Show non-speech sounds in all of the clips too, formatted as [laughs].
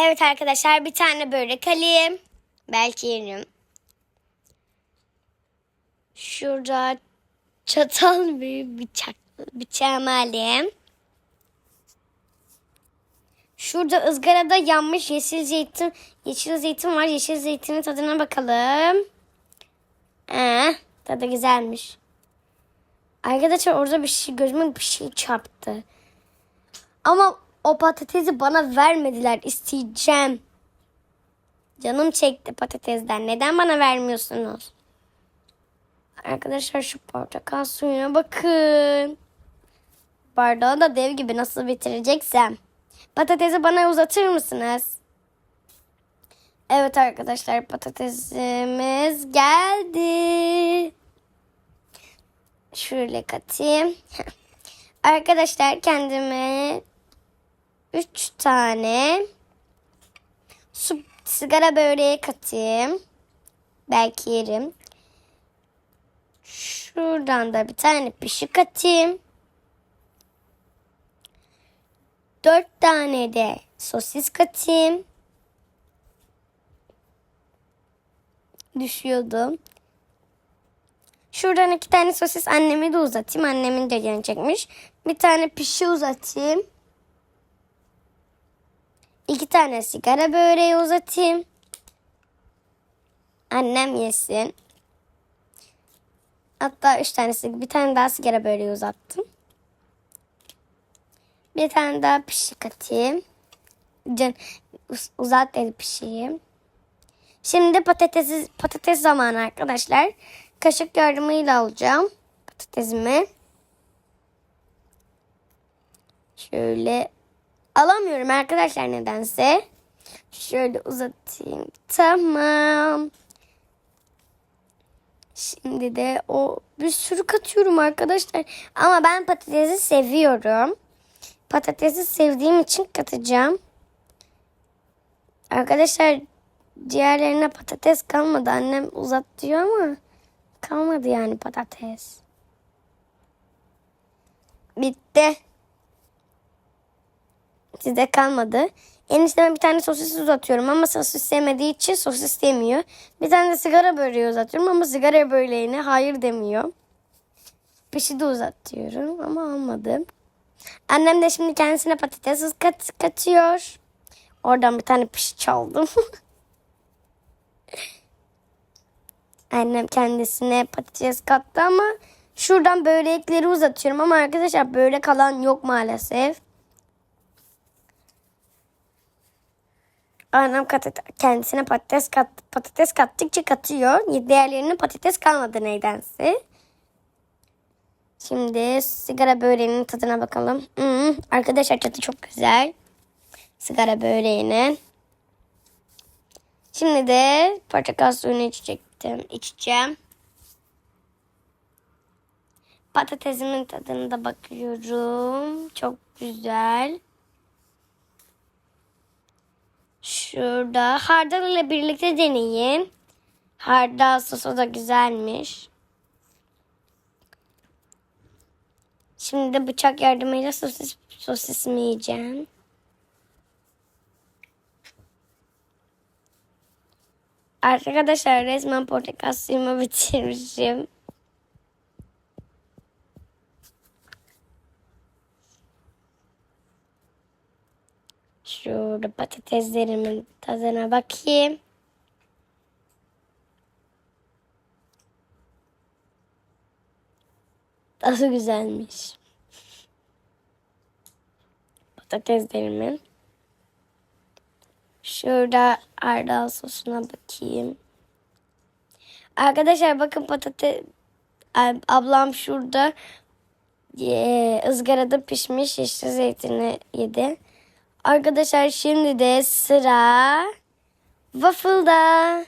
Evet arkadaşlar bir tane börek alayım. Belki yerim. Şurada çatal bir bıçak bıçağımı alayım. Şurada ızgarada yanmış yeşil zeytin yeşil zeytin var. Yeşil zeytinin tadına bakalım. Ee, tadı güzelmiş. Arkadaşlar orada bir şey gözüme bir şey çarptı. Ama o patatesi bana vermediler. İsteyeceğim. Canım çekti patatesden. Neden bana vermiyorsunuz? Arkadaşlar şu portakal suyuna bakın. Bardağı da dev gibi nasıl bitireceksem. Patatesi bana uzatır mısınız? Evet arkadaşlar patatesimiz geldi. Şöyle katayım. [laughs] Arkadaşlar kendime 3 tane su, sigara böreği katayım. Belki yerim. Şuradan da bir tane pişik atayım. 4 tane de sosis katayım. Düşüyordum. Şuradan iki tane sosis annemi de uzatayım. Annemin de canı. Bir tane pişi uzatayım. İki tane sigara böreği uzatayım. Annem yesin. Hatta üç tanesi bir tane daha sigara böreği uzattım. Bir tane daha pişik atayım. Can, uz- uzat dedi pişiği. Şimdi patates, patates zamanı arkadaşlar. Kaşık yardımıyla alacağım patatesimi. Şöyle alamıyorum arkadaşlar nedense. Şöyle uzatayım. Tamam. Şimdi de o bir sürü katıyorum arkadaşlar. Ama ben patatesi seviyorum. Patatesi sevdiğim için katacağım. Arkadaşlar diğerlerine patates kalmadı. Annem uzat diyor ama kalmadı yani patates. Bitti. Sizde kalmadı. Enişteme bir tane sosis uzatıyorum ama sosis sevmediği için sosis demiyor. Bir tane de sigara böreği uzatıyorum ama sigara böreğine hayır demiyor. Pişi de uzatıyorum ama olmadı. Annem de şimdi kendisine patates kat, katıyor. Oradan bir tane pişi çaldım. [laughs] Annem kendisine patates kattı ama şuradan börekleri uzatıyorum ama arkadaşlar böyle kalan yok maalesef. Annem kendisine patates kat, patates kattıkça katıyor. Diğerlerine patates kalmadı nedense. Şimdi sigara böreğinin tadına bakalım. Hmm, arkadaşlar tadı çok güzel. Sigara böreğinin. Şimdi de portakal suyunu içecektim. içeceğim. Patatesimin tadına da bakıyorum. Çok güzel. Şurada hardal ile birlikte deneyin. Hardal sosu da güzelmiş. Şimdi de bıçak yardımıyla sosis, sosisimi yiyeceğim. Arkadaşlar resmen portakal suyumu [laughs] bitirmişim. Şurada patateslerimin tadına bakayım. Tadı güzelmiş. Patateslerimin. Şurada hardal sosuna bakayım. Arkadaşlar bakın patates ablam şurada ızgarada pişmiş yeşil zeytini yedi. Arkadaşlar şimdi de sıra waffle'da.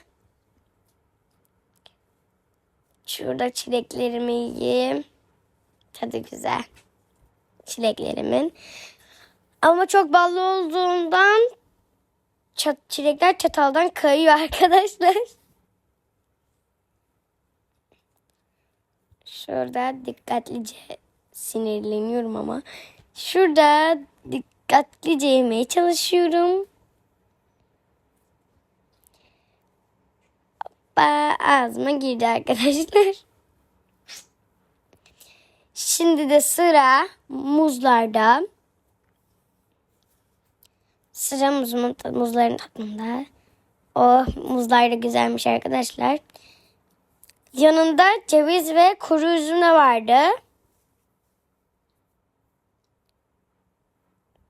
Şurada çileklerimi yiyeyim. Tadı güzel. Çileklerimin. Ama çok ballı olduğundan çat, çilekler çataldan kayıyor arkadaşlar. Şurada dikkatlice sinirleniyorum ama. Şurada dikkatlice yemeye çalışıyorum. Hoppa ağzıma girdi arkadaşlar. Şimdi de sıra muzlarda. Sıra muzumun, muzların tadında. Oh muzlar da güzelmiş arkadaşlar. Yanında ceviz ve kuru üzüm de vardı.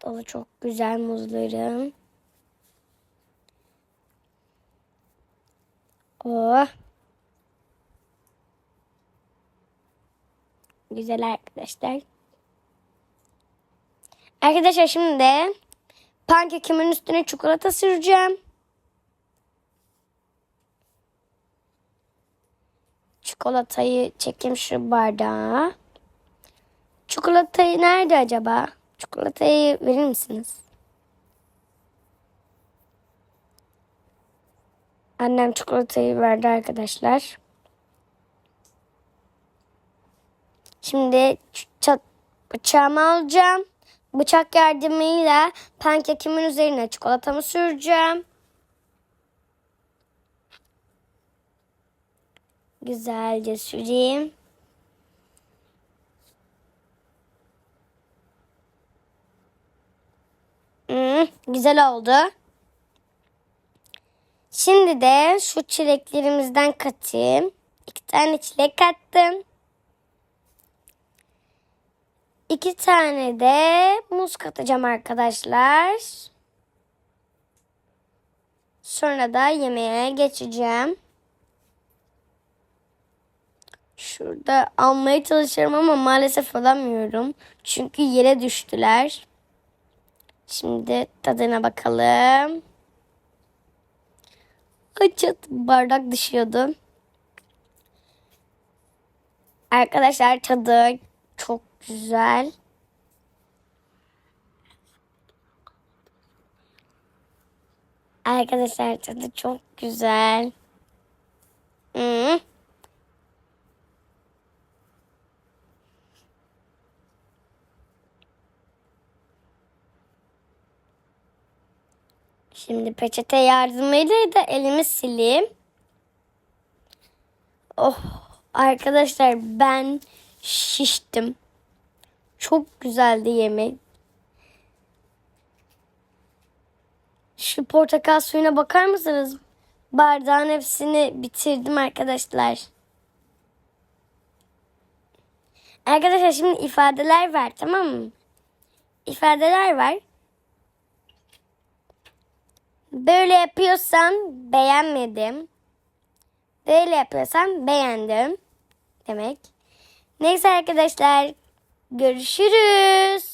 Dolu çok güzel muzlarım. Oh. Güzel arkadaşlar. Arkadaşlar şimdi de pankekimin üstüne çikolata süreceğim. Çikolatayı çekeyim şu bardağa. Çikolatayı nerede acaba? Çikolatayı verir misiniz? Annem çikolatayı verdi arkadaşlar. Şimdi çat bıçağımı alacağım. Bıçak yardımıyla pankekimin üzerine çikolatamı süreceğim. Güzelce süreyim. Hmm, güzel oldu. Şimdi de şu çileklerimizden katayım. İki tane çilek kattım. İki tane de muz katacağım arkadaşlar. Sonra da yemeğe geçeceğim. Şurada almaya çalışıyorum ama maalesef alamıyorum. Çünkü yere düştüler. Şimdi tadına bakalım. Açıt bardak düşüyordu. Arkadaşlar tadı çok güzel. Arkadaşlar tadı çok güzel. Hmm. Şimdi peçete yardımıyla da elimi sileyim. Oh arkadaşlar ben şiştim. Çok güzeldi yemek. Şu portakal suyuna bakar mısınız? Bardağın hepsini bitirdim arkadaşlar. Arkadaşlar şimdi ifadeler var tamam mı? İfadeler var. Böyle yapıyorsan beğenmedim. Böyle yapıyorsan beğendim demek. Neyse arkadaşlar görüşürüz.